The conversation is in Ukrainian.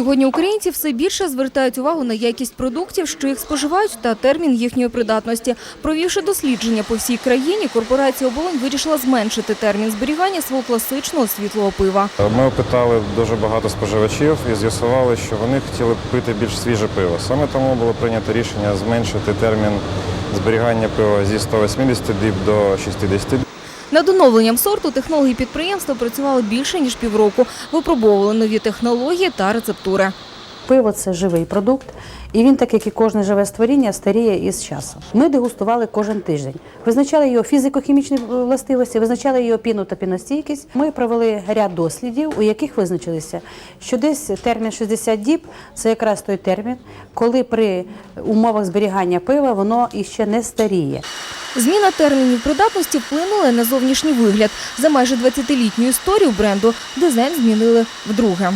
Сьогодні українці все більше звертають увагу на якість продуктів, що їх споживають, та термін їхньої придатності. Провівши дослідження по всій країні, корпорація оболонь вирішила зменшити термін зберігання свого класичного світлого пива. Ми опитали дуже багато споживачів і з'ясували, що вони хотіли пити більш свіже пиво. Саме тому було прийнято рішення зменшити термін зберігання пива зі 180 діб до 60 діб. Над оновленням сорту технологи підприємства працювали більше ніж півроку. Випробовували нові технології та рецептури. Пиво це живий продукт, і він, так як і кожне живе створіння, старіє із часом. Ми дегустували кожен тиждень, визначали його фізико-хімічні властивості, визначали його піну та піностійкість. Ми провели ряд дослідів, у яких визначилися, що десь термін 60 діб це якраз той термін, коли при умовах зберігання пива воно іще не старіє. Зміна термінів придатності вплинула на зовнішній вигляд. За майже 20-літню історію бренду дизайн змінили вдруге.